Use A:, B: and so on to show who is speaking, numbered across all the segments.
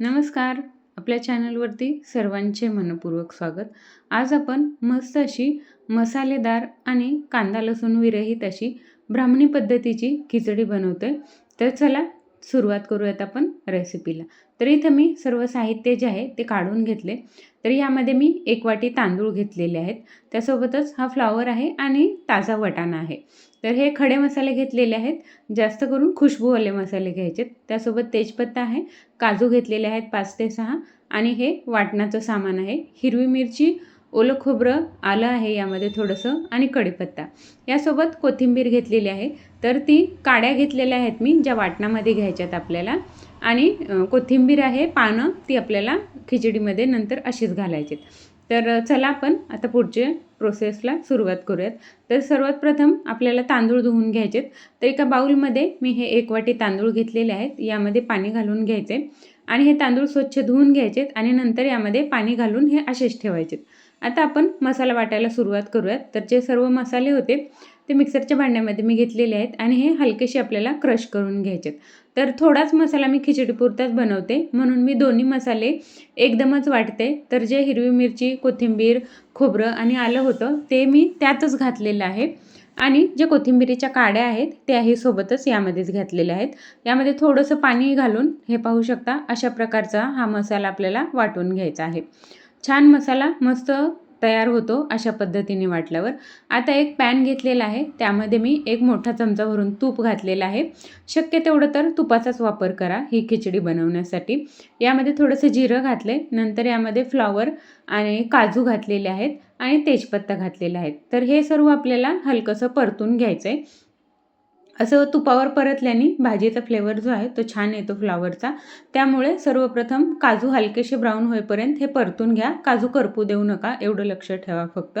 A: नमस्कार. आपल्या चॅनलवरती सर्वांचे मनपूर्वक स्वागत. आज आपण मस्त अशी मसालेदार आणि कांदा लसूण विरहित अशी ब्राह्मणी पद्धतीची खिचडी बनवते तर चला सुरुवात करूयात आपण रेसिपीला तर इथं मी सर्व साहित्य जे आहे ते काढून घेतले. तर यामध्ये मी एक वाटी तांदूळ घेतलेले आहेत. त्यासोबतच हा फ्लावर आहे आणि ताजा वटाणा आहे. तर हे खडे मसाले घेतलेले आहेत. जास्त करून खुशबूवाले मसाले घ्यायचे त्यासोबत तेजपत्ता आहे. काजू घेतलेले आहेत पाच ते सहा. आणि हे वाटणाचं सामान आहे. हिरवी मिरची ओलं खोबरं आलं आहे यामध्ये थोडंसं आणि कढीपत्ता. यासोबत कोथिंबीर घेतलेली आहे. तर ती काड्या घेतलेल्या आहेत मी ज्या वाटणामध्ये घ्यायच्यात आपल्याला. आणि कोथिंबीर आहे पानं ती आपल्याला खिचडीमध्ये नंतर अशीच घालायची तर चला आपण आता पुढच्या प्रोसेसला सुरुवात करूयात. तर सर्वात प्रथम आपल्याला तांदूळ धुवून घ्यायचेत. तर एका बाऊलमध्ये मी हे एक वाटी तांदूळ घेतलेले आहेत. यामध्ये पाणी घालून घ्यायचे. आणि हे तांदूळ स्वच्छ धुवून घ्यायचेत आणि नंतर यामध्ये पाणी घालून हे असेच ठेवायचेत. आता आपण मसाला वाटायला सुरुवात करूयात. तर जे सर्व मसाले होते ते मिक्सरच्या भांड्यामध्ये मी घेतलेले आहेत आणि हे हलकेशी आपल्याला क्रश करून घ्यायचेत. तर थोडाच मसाला मी खिचडीपुरताच बनवते. म्हणून मी दोन्ही मसाले एकदमच वाटते. तर जे हिरवी मिरची कोथिंबीर खोबरं आणि आलं होतं ते मी त्यातच घातलेलं आहे. आणि जे कोथिंबिरीच्या काड्या आहेत त्याही सोबतच यामध्येच घातलेल्या आहेत. यामध्ये थोडंसं पाणी घालून हे पाहू शकता अशा प्रकारचा हा मसाला आपल्याला वाटून घ्यायचा आहे. छान मसाला मस्त तयार होतो अशा पद्धतीने वाटल्यावर. आता एक पॅन घेतलेला आहे. त्यामध्ये मी एक मोठा चमचा भरून तूप घातलेला आहे. शक्य तेवढं तर तुपाचाच वापर करा ही खिचडी बनवण्यासाठी. यामध्ये थोडंसं जिरं घातले नंतर यामध्ये फ्लॉवर आणि काजू घातलेले आहेत आणि तेजपत्ता घातलेला आहे. तर हे सर्व आपल्याला हलकंसं परतून घ्यायचं आहे असं तुपावर परतल्याने भाजीचा फ्लेवर जो आहे तो छान येतो फ्लावरचा त्यामुळे सर्वप्रथम काजू हलकेसे ब्राऊन होईपर्यंत हे परतून घ्या. काजू करपू देऊ नका एवढं लक्ष ठेवा फक्त.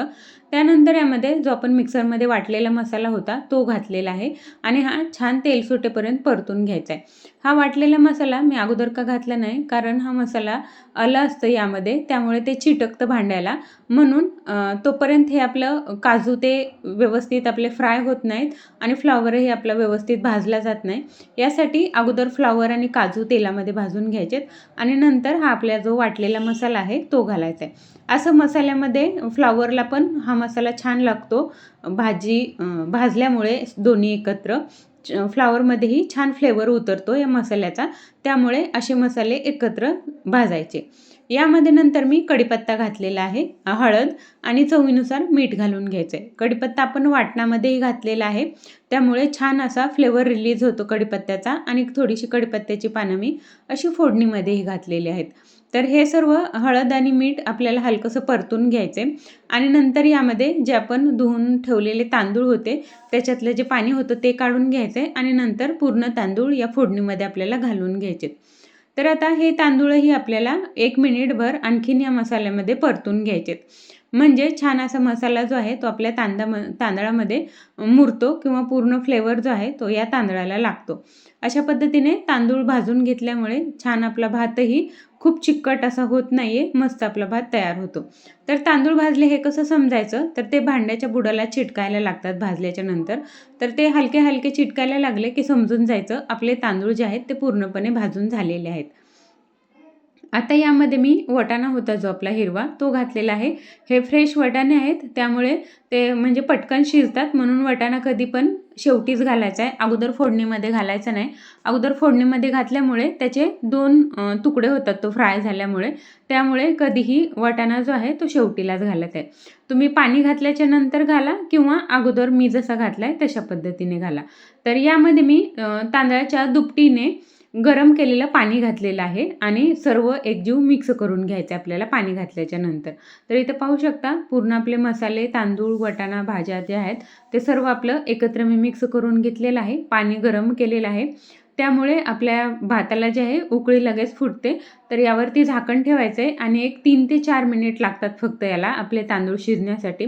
A: त्यानंतर यामध्ये जो आपण मिक्सरमध्ये वाटलेला मसाला होता तो घातलेला आहे आणि हा छान तेल सुटेपर्यंत परतून घ्यायचा आहे. हा वाटलेला मसाला मी अगोदर का घातला नाही कारण हा मसाला आला असतं यामध्ये त्यामुळे ते चिटकतं भांड्याला. म्हणून तोपर्यंत हे आपलं काजू ते व्यवस्थित आपले फ्राय होत नाहीत आणि फ्लावरही आपला व्यवस्थित भाजला जात नाही. यासाठी अगोदर फ्लावर आणि काजू तेलामध्ये भाजून घ्यायचेत आणि नंतर हा आपला जो वाटलेला मसाला आहे तो घालायचा आहे. असं मसाल्यामध्ये फ्लावरला पण हा मसाला छान लागतो. भाजी भाजल्यामुळे दोन्ही एकत्र. फ्लावरमध्येही छान फ्लेवर उतरतो या मसाल्याचा. त्यामुळे असे मसाले एकत्र भाजायचे. यामध्ये नंतर मी कढीपत्ता घातलेला आहे हळद आणि चवीनुसार मीठ घालून घ्यायचं. आहे कढीपत्ता आपण वाटणामध्येही घातलेला आहे. त्यामुळे छान असा फ्लेवर रिलीज होतो कढीपत्त्याचा आणि थोडीशी कढीपत्त्याची पानं मी अशी फोडणीमध्येही घातलेली आहेत. तर हे सर्व हळद आणि मीठ आपल्याला हलकंसं परतून घ्यायचे आणि नंतर यामध्ये जे आपण धुवून ठेवलेले तांदूळ होते त्याच्यातलं जे पाणी होतं ते काढून घ्यायचे आणि नंतर पूर्ण तांदूळ या फोडणीमध्ये आपल्याला घालून घ्यायचे तर आता हे तांदूळही आपल्याला एक मिनिटभर आणखीन या मसाल्यामध्ये परतून घ्यायचेत. म्हणजे छान असा मसाला जो आहे तो आपल्या तांदा तांदळामध्ये मुरतो किंवा पूर्ण फ्लेवर जो आहे तो या तांदळाला लागतो. अशा पद्धतीने तांदूळ भाजून घेतल्यामुळे छान आपला भातही खूप चिकट असा होत नाही आहे मस्त आपला भात तयार होतो. तर तांदूळ भाजले हे कसं समजायचं? तर ते भांड्याच्या बुडाला चिटकायला लागतात भाजल्याच्या नंतर. तर ते हलके हलके चिटकायला लागले की समजून जायचं आपले तांदूळ जे आहेत ते पूर्णपणे भाजून झालेले आहेत. आता यामध्ये मी वटाणा होता जो आपला हिरवा तो घातलेला आहे. हे फ्रेश वटाणे आहेत त्यामुळे ते म्हणजे पटकन शिजतात. म्हणून वटाणा कधी पण शेवटीच घालायचा आहे. अगोदर फोडणीमध्ये घालायचा नाही. अगोदर फोडणीमध्ये घातल्यामुळे त्याचे दोन तुकडे होतात तो फ्राय झाल्यामुळे. त्यामुळे कधीही वटाणा जो आहे तो शेवटीलाच घालत आहे. तुम्ही पाणी घातल्याच्या नंतर घाला किंवा अगोदर मी जसा घातला आहे तशा पद्धतीने घाला. तर यामध्ये मी तांदळाच्या दुपटीने गरम केलेलं पाणी घातलेलं आहे आणि सर्व एकजीव मिक्स करून घ्यायचं आपल्याला पाणी घातल्याच्या नंतर. तर इथं पाहू शकता पूर्ण आपले मसाले तांदूळ वटाणा भाज्या जे आहेत ते सर्व आपलं एकत्र मी मिक्स करून घेतलेलं आहे. पाणी गरम केलेलं आहे. त्यामुळे आपल्या भाताला जे आहे उकळी लगेच फुटते. तर यावरती झाकण ठेवायचं आहे आणि एक तीन ते चार मिनिट लागतात फक्त याला आपले तांदूळ शिजण्यासाठी.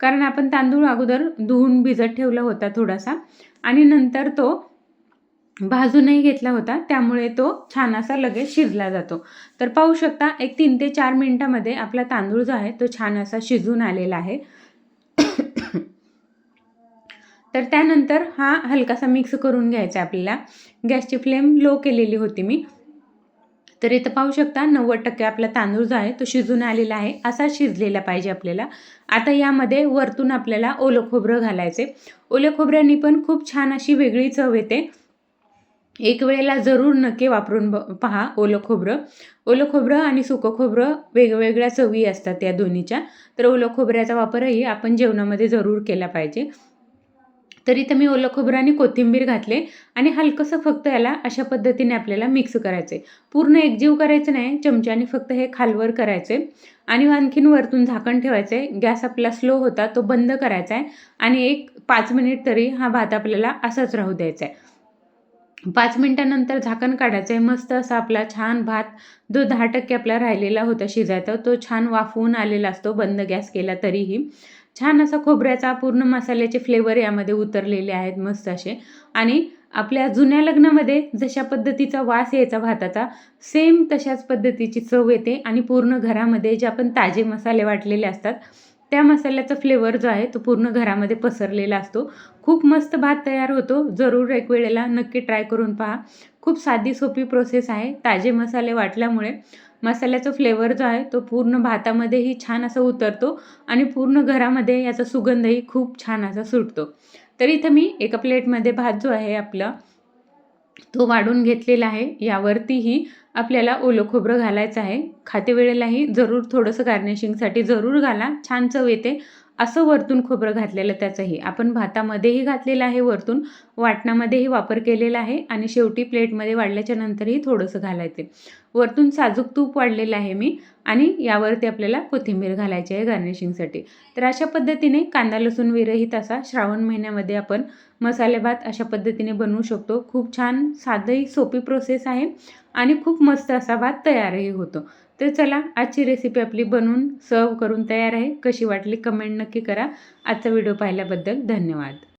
A: कारण आपण तांदूळ अगोदर धुवून भिजत ठेवला होता थोडासा. आणि नंतर तो भाजूनही घेतला होता त्यामुळे तो छान असा लगेच शिजला जातो. तर पाहू शकता एक तीन ते चार मिनिटामध्ये आपला तांदूळ जो आहे तो छान असा शिजून आलेला आहे. तर त्यानंतर हा हलकासा मिक्स करून घ्यायचा आहे आपल्याला. गॅसची फ्लेम लो केलेली होती मी. तर इथं पाहू शकता नव्वद टक्के आपला तांदूळ जो आहे तो शिजून आलेला आहे. असा शिजलेला पाहिजे आपल्याला. आता यामध्ये वरतून आपल्याला ओलं खोबरं घालायचे ओल्या खोबऱ्यानी पण खूप छान अशी वेगळी चव येते. एक वेळेला जरूर नक्की वापरून ब पहा ओलं खोबरं. ओलं खोबरं आणि सुकं खोबरं वेगवेगळ्या चवी असतात या दोन्हीच्या. तर ओलं खोबऱ्याचा वापरही आपण जेवणामध्ये जरूर केला पाहिजे. तर इथं मी ओलं खोबरं आणि कोथिंबीर घातले आणि हलकंसं फक्त याला अशा पद्धतीने आपल्याला मिक्स करायचे पूर्ण एकजीव करायचं नाही चमच्याने फक्त हे खालवर करायचे आणि आणखीन वरतून झाकण ठेवायचे गॅस आपला स्लो होता तो बंद करायचा आहे आणि एक पाच मिनिट तरी हा भात आपल्याला असाच राहू द्यायचा आहे पाच मिनटानंतर झाकण काढायचं आहे मस्त असा आपला छान भात जो दहा टक्के आपला राहिलेला होता शिजायचा तो छान वाफवून आलेला असतो बंद गॅस केला तरीही. छान असा खोबऱ्याचा पूर्ण मसाल्याचे फ्लेवर यामध्ये उतरलेले आहेत मस्त असे. आणि आपल्या जुन्या लग्नामध्ये जशा पद्धतीचा वास यायचा भाताचा सेम तशाच पद्धतीची चव येते. आणि पूर्ण घरामध्ये जे आपण ताजे मसाले वाटलेले असतात त्या मसाल्याचा फ्लेवर जो आहे तो पूर्ण घरामध्ये पसरलेला असतो. खूप मस्त भात तयार होतो. जरूर एक वेळेला नक्की ट्राय करून पहा. खूप साधी सोपी प्रोसेस आहे. ताजे मसाले वाटल्यामुळे मसाल्याचा फ्लेवर जो आहे तो पूर्ण भातामध्येही छान असा उतरतो आणि पूर्ण घरामध्ये याचा सुगंधही खूप छान असा सुटतो. तर इथं मी एका प्लेटमध्ये भात जो आहे आपला तो वाढून घेतलेला आहे. यावरतीही आपल्याला ओलं खोबरं घालायचं आहे. खाते वेळेलाही जरूर थोडंसं गार्निशिंगसाठी जरूर घाला. छान चव येते. असं वरतून खोबरं घातलेलं त्याचंही. आपण भातामध्येही घातलेलं आहे वरतून वाटणामध्येही वापर केलेला आहे आणि शेवटी प्लेटमध्ये वाढल्याच्या नंतरही थोडंसं घालायचे वरतून साजूक तूप वाढलेलं आहे मी आणि यावरती आपल्याला कोथिंबीर घालायची आहे गार्निशिंगसाठी तर अशा पद्धतीने कांदा लसूण विरहित असा श्रावण महिन्यामध्ये आपण मसाले भात अशा पद्धतीने बनवू शकतो. खूप छान साधंही सोपी प्रोसेस आहे आणि खूप मस्त असा भात तयारही होतो. तर चला आजची रेसिपी आपली बनवून सर्व करून तयार आहे. कशी वाटली कमेंट नक्की करा. आजचा व्हिडिओ पाहिल्याबद्दल धन्यवाद.